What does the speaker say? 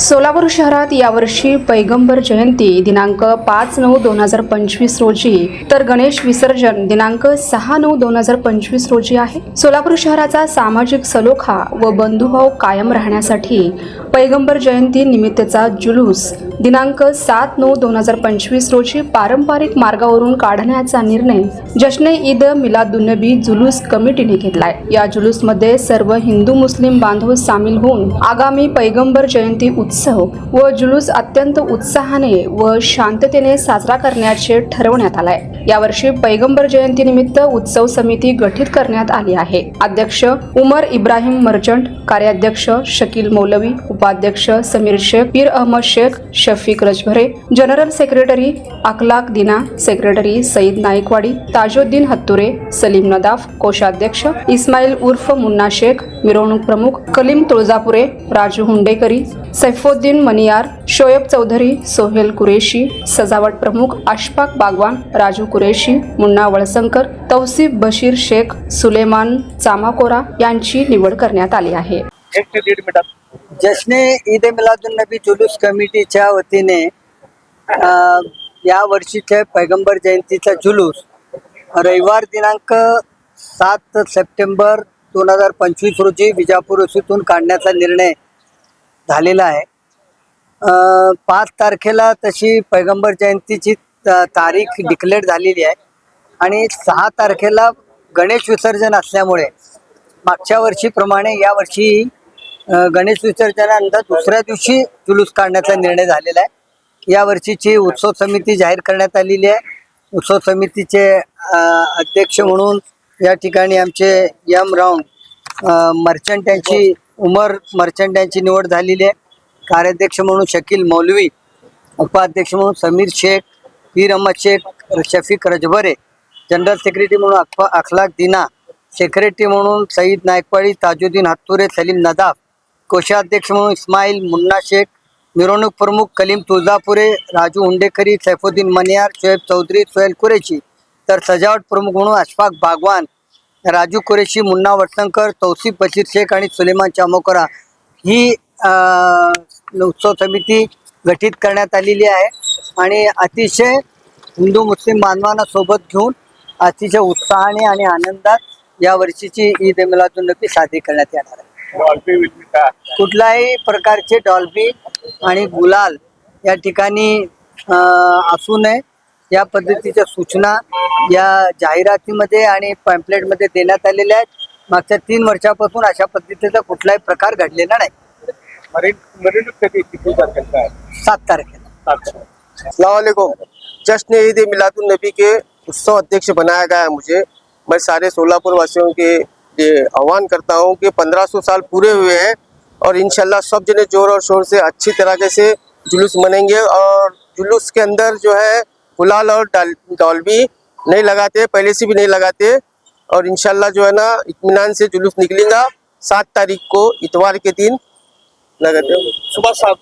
सोलापूर शहरात यावर्षी पैगंबर जयंती दिनांक पाच नऊ दोन हजार पंचवीस रोजी. तर गणेश विसर्जन दिनांक सहा नऊ दोन हजार पंचवीस रोजी आहे. सोलापूर शहराचा सामाजिक सलोखा व बंधुभाव कायम राहण्यासाठी पैगंबर जयंती निमित्तचा जुलूस. दिनांक सात नऊ दोन हजार पंचवीस रोजी पारंपरिक मार्गावरून काढण्याचा निर्णय जश्ने ईद मिलादुन्नबी जुलूस कमिटीने घेतलाय. या जुलूसमध्ये सर्व हिंदू मुस्लिम बांधव सामील होऊन आगामी पैगंबर जयंती उत्सव व जुलूस अत्यंत उत्साहाने व शांततेने साजरा करण्याचे ठरवण्यात आलाय. यावर्षी पैगंबर जयंती निमित्त उत्सव समिती गठीत करण्यात आली आहे. अध्यक्ष उमर इब्राहिम मर्चंट कार्याध्यक्ष शकील मौलवी उपाध्यक्ष Samir Shaikh Pir Ahmad Shaikh Shafiq Rajbhare general secretary Akhlaq Dina secretary Sayeed Naikwadi Tajuddin Hatture Salim Nadaf कोषाध्यक्ष इस्माईल उर्फ मुन्ना शेख मिरवणूक प्रमुख कलीम तुळजापुरे राजू हुंडेकरी सैफुद्दीन मनियार शोएब चौधरी सोहेल कुरेशी सजावट प्रमुख अशफाक बागवान राजू कुरेशी मुन्ना वळसंकर तौसिफ बशीर शेख सुलेमान चामाकोरा यांची निवड करण्यात आली आहे. एक ते दीड मिनिटात जश्ने ईद ए मिलादुलनबी जुलूस कमिटीच्या वतीने या वर्षीच्या पैगंबर जयंतीचा जुलूस रविवार दिनांक सात सप्टेंबर दोन हजार पंचवीस रोजी विजापूर येथून काढण्याचा निर्णय झालेला आहे. पाच तारखेला तशी पैगंबर जयंतीची त- तारीख डिक्लेअर झालेली आहे आणि सहा तारखेला गणेश विसर्जन असल्यामुळे मागच्या वर्षीप्रमाणे यावर्षी गणेश विसर्जनानंतर दुसऱ्या दिवशी जुलूस काढण्याचा निर्णय झालेला आहे. या वर्षीची उत्सव समिती जाहीर करण्यात आलेली आहे. उत्सव समितीचे अध्यक्ष म्हणून या ठिकाणी आमचे यम राऊंड मर्चंट यांची उमर मर्चंट यांची निवड झालेली आहे. कार्याध्यक्ष म्हणून शकील मौलवी उपाध्यक्ष म्हणून समीर शेख पीर अहमद शेख शफीक रजभरे जनरल सेक्रेटरी म्हणून अखफा अखलाक दिना सेक्रेटरी म्हणून सईद नायकवाडी ताजुद्दीन हत्तुरे सलीम नदाफ कोषाध्यक्ष म्हणून इस्माईल मुन्ना शेख मिरवणूक प्रमुख कलीम तुळजापुरे राजू हुंडेकरी सैफुद्दीन मनियार शोएब चौधरी सोहेल कुरेशी तर सजावट प्रमुख म्हणून अशफाक बागवान राजू कुरेशी मुन्ना वटणकर तौसिफ बशीर शेख आणि सुलेमान चामोकरा ही उत्सव समिती गठीत करण्यात आलेली आहे. आणि अतिशय हिंदू मुस्लिम बांधवांना सोबत घेऊन अतिशय उत्साहाने आणि आनंदात या वर्षीची ईद ए मिलादुलनबी साजरी करण्यात येणार आहे. विल्बी का कुठल्याही प्रकारचे डॉल्बी आणि गुलाल या ठिकाणी असू नये. या पद्धतीच्या सूचना या जाहिरातीमध्ये आणि पॅम्पलेटमध्ये देण्यात आलेल्या आहेत. मागच्या तीन वर्षापासून अशा पद्धतीचा कुठलाही प्रकार घडलेला नाही. सात तारखेला. सलामकुम जश्न ईद मिलादुल नबी के उत्सव अध्यक्ष बनाया गया है मुझे। मैं सारे सोलापुर वासियों के आह्वान करता हूँ कि 1500 साल पूरे हुए हैं और इंशाल्लाह सब जने ज़ोर और शोर से अच्छी तरीके से जुलूस मनेंगे और जुलूस के अंदर जो है गुलाल और डाल- डॉल्बी नहीं लगाते, पहले से भी नहीं लगाते और इंशाल्लाह जो है ना इतमान से जुलूस निकलेगा। सात तारीख को इतवार के दिन लगाते सुबह सात